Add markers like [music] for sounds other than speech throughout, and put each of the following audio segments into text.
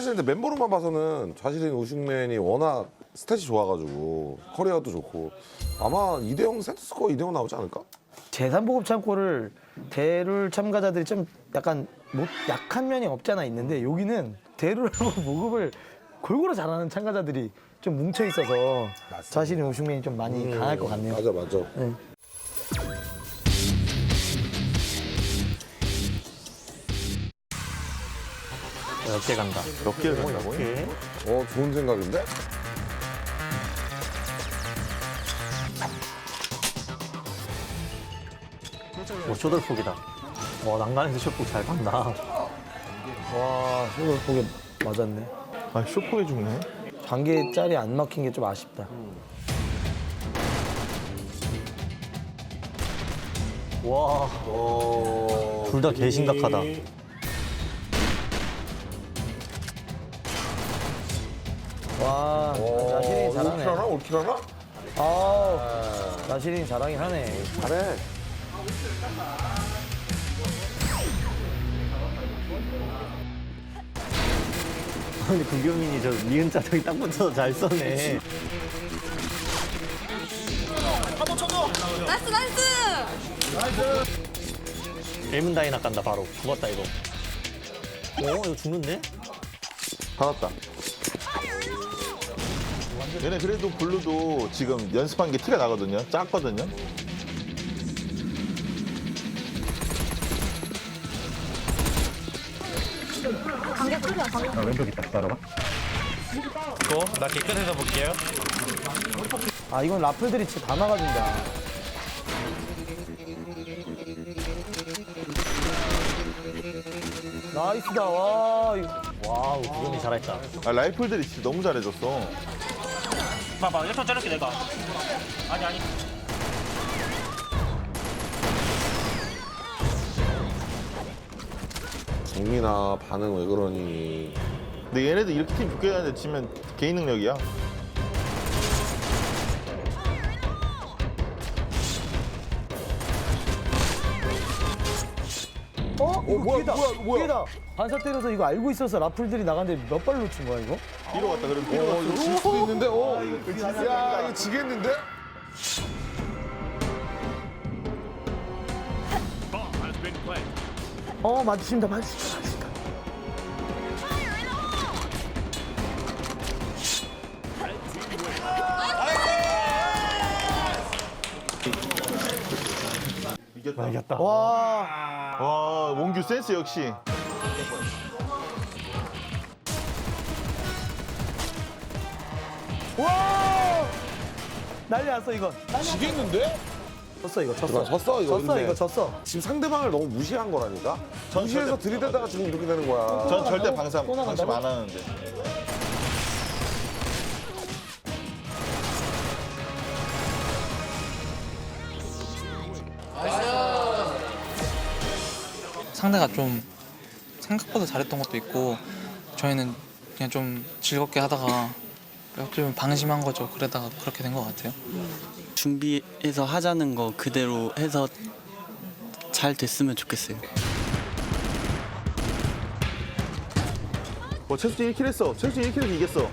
사실 근데 멤버로만 봐서는 자신인 우승맨이 워낙 스탯이 좋아가지고 커리어도 좋고 아마 이대형 센터스코어 이대형 나오지 않을까? 제3보급 창고를 대룰 참가자들이 좀 약간 못, 약한 면이 없잖아 있는데 여기는 대룰하고 [laughs] 보급을 골고루 잘하는 참가자들이 좀 뭉쳐 있어서 자신의 우승맨이 좀 많이 강할 것 같네요. 맞아 맞아. 네. 몇개 간다. 몇 개를 간다고? 어 좋은 생각인데? 오, 쇼돌폭이다. 와, 난간에서 쇼폭 잘 간다. 와, 보게 맞았네. 아, 쇼폭에 죽네. 단계짜리 안 막힌 게 좀 아쉽다. 와, 둘 다 개심각하다. 와, 나시린이 잘하네. 올킬하나? 올킬하나? 아, 나시린이 잘하긴 하네. 잘해. 근데 구경민이 저 니은자 저기 딱 붙여서 잘 써네. 나이스 나이스 일문 다이나 간다, 바로. 죽었다, 이거. 오, 이거 죽는데? 받았다. 얘네 그래도 블루도 지금 연습한 게 티가 나거든요. 작거든요. 관계 클리어 관계 나 개끝에서 볼게요. 아, 이건 라플들이 진짜 다 막아준다. 나이스다, 와. 이거. 와우, 구경민 잘했다. 아, 라이플들이 진짜 너무 잘해줬어. 봐봐, 1턴 자를게 내가. 아니 아니. 정민아 반응 왜 그러니? 근데 얘네들 이렇게 팀 묶여야 지면 개인 능력이야. 어? 이거 뭐야. 뭐야, 뭐야. 기회다. 반사 때려서 이거 알고 있어서 라플들이 나갔는데 몇 발로 놓친 거야, 이거? 뒤로 갔다 그러면 뒤로 어 갔어. 이거 질 수도 있는데? 어? 야 이거 지겠는데? 어, 맞으신다, 맞으신다, 맞으신다. 이겼다. 이겼다. 와, 와, 몽규 센스 역시. 와! 난리 났어, 이거. 지겠는데? 졌어, 이거, 졌어. 졌어 이거. 졌어, 근데. 이거, 졌어. 지금 상대방을 너무 무시한 거라니까? 전 무시해서 들이대다가 지금 이렇게 되는 거야. 전 절대? 방심? 방심 안 하는데. 상대가 좀 생각보다 잘했던 것도 있고 저희는 그냥 좀 즐겁게 하다가 좀 방심한 거죠. 그러다가 그렇게 된 것 같아요. 준비해서 하자는 거 그대로 해서 잘 됐으면 좋겠어요. 와, 최수진 1킬 했어. 최수진 1킬 해서 이겼어.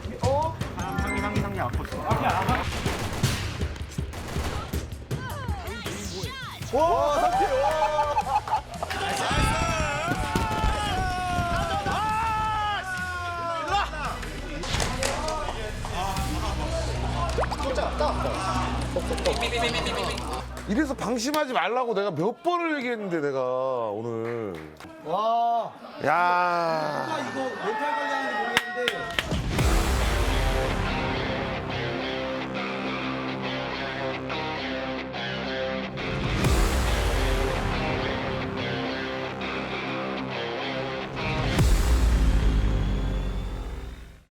와, 상태, 와. 이래서 방심하지 말라고 내가 몇 번을 얘기했는데 내가 오늘. 와, 야.